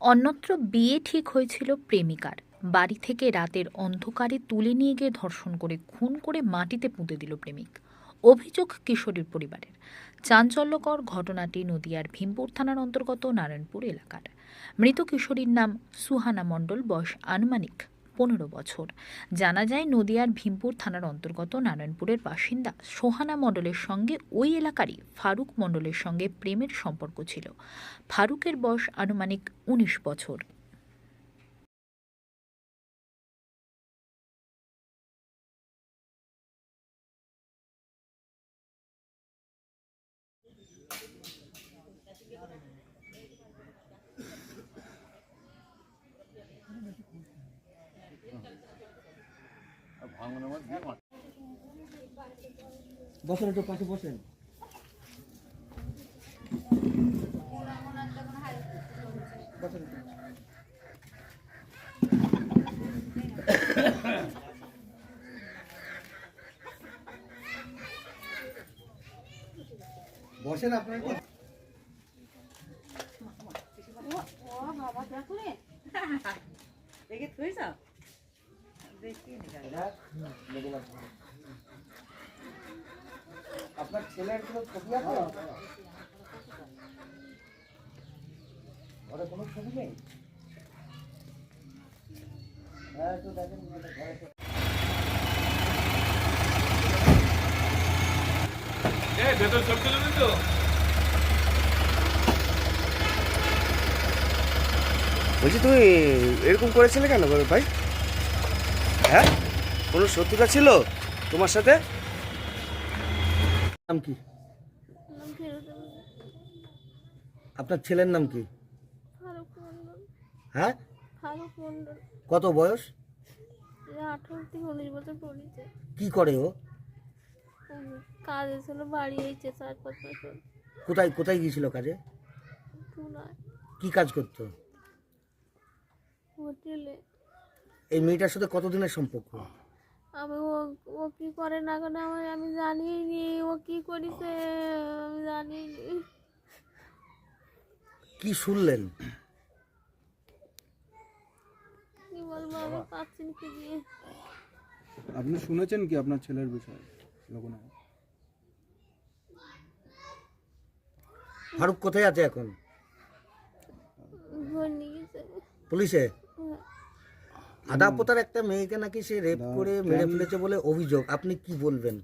অন্যত্র বিয়ে ঠিক হয়েছিল প্রেমিকার। বাড়ি থেকে রাতের অন্ধকারে তুলে নিয়ে গিয়ে ধর্ষণ করে খুন করে মাটিতে পুঁতে দিল প্রেমিক। অভিযোগ কিশোরীর পরিবারের। চাঞ্চল্যকর ঘটনাটি নদিয়ার ভীমপুর থানার অন্তর্গত নারায়ণপুর এলাকার। মৃত কিশোরীর নাম সুহানা মণ্ডল, বয়স আনুমানিক পনেরো বছর। জানা যায়, নদিয়ার ভীমপুর থানার অন্তর্গত নারায়ণপুরের বাসিন্দা সোহানা মণ্ডলের সঙ্গে ওই এলাকারই ফারুক মণ্ডলের সঙ্গে প্রেমের সম্পর্ক ছিল। ফারুকের বয়স আনুমানিক উনিশ বছর। বসেন একটু পাশে বসেন বসেন। বসেন আপনার একটু। দেখে থুইছ দেখি লেগে লাগবে। আপনার ছেলের কোনো ছবি আছে ঘরে কোনো ছবি নেই হ্যাঁ একটু দেখেন ঘরে তো বলছি, তুমি এরকম করেছিলে কেন ভাই? হ্যাঁ? কোনো শত্রুতা ছিল তোমার সাথে? নাম কি? আপনার ছেলের নাম কি? হ্যাঁ? কত বয়স? কি করে ও? কাজ ছিল বাড়ি চার পাঁচ বছর কোথায় কোথায় গিয়েছিল কাজে? কি কাজ করতো? হোটেলে। এই মেয়েটার সাথে কতদিনের সম্পর্ক? আমি ও ও কি করে না কেন আমার আমি জানি নি ও কি করেছে আমি জানি নি কি শুনলেন? কি বলব আমি পাচ্ছি না কি দিয়ে আপনি শুনেছেন কি আপনার ছেলের বিষয়ে লোকনাথ ফারুক কোথায় আছে এখন? পুলিশে। আদাপতার একটা মেয়েকে নাকি সে রেপ করে মেরে? ফেলেছে বলে অভিযোগ আপনি কি বলবেন?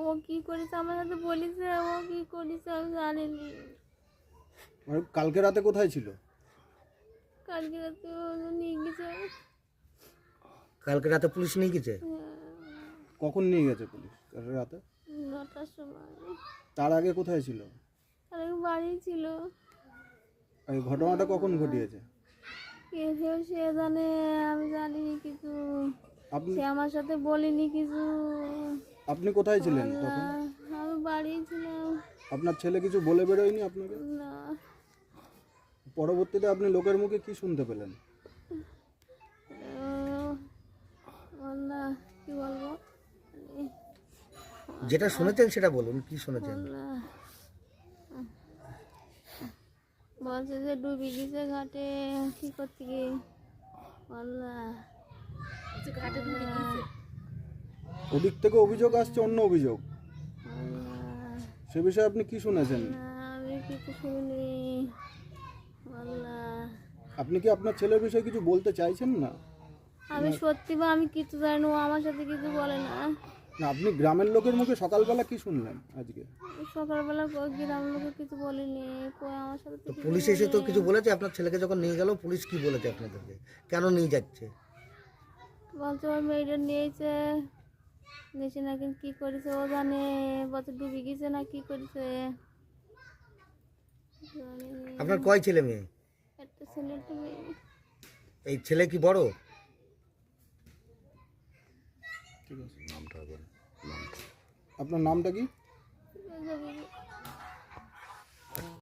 ও কি করেছে আমার সাথে বলেছে ও কি করেছে আমি জানি নি আর কালকে রাতে কোথায় ছিল? কালকে রাতে ও নিয়ে গেছে। কালকে রাতে পুলিশ নিয়ে গেছে? কখন নিয়ে গেছে পুলিশ? কালকে রাতে? নটার সময়। তার আগে কোথায় ছিল? তার আগে বাড়ি ছিল। এই ঘটনাটা কখন ঘটিয়েছে? কে সে জানে আমি জানি কিছু। আপনি সে আমার সাথে বলিনি কিছু। আপনি কোথায় ছিলেন তখন? আমি বাড়ি ছিলাম। আপনার ছেলে কিছু বলে বেরোয়নি আপনাকে? না। পরবর্তীতে আপনি লোকের মুখে কি শুনতে পেলেন? না কি বলব? যেটা শুনেছেন সেটা বলুন কি শুনেছেন? না বলছে যে ডুবে গেছে ঘাটে কি করতে গিয়ে? আল্লাহ ওদিক থেকে অভিযোগ আসছে অন্য অভিযোগ। সে বিষয়ে আপনি কি শুনেছেন? আমি কিছু শুনি আপনি কি আপনার ছেলের বিষয়ে কিছু বলতে চাইছেন না? আমি সত্যি বা আমি কিছু জানি না ও আমার সাথে কিছু বলে না। না আপনি গ্রামের লোকের মুখে সকালবেলা কি শুনলেন আজকে? সকালবেলা কই গ্রাম লোকে কিছু বলেনি। কই আমার সাথে তো তো পুলিশ এসে তো কিছু বলেছে? আপনার ছেলেকে যখন নিয়ে গেল পুলিশ কি বলেছে আপনাদেরকে? কেন নিয়ে যাচ্ছে? বলছে ওর মেয়েটা নিয়েছে। নিয়েছে নাকি কি করেছে ও জানে। বছর ডুবে গেছে না কি করেছে? আপনার কয় ছেলে মেয়ে? একটা ছেলে একটা মেয়ে। এই ছেলে কি বড়? আপনার নামটা কি যাবে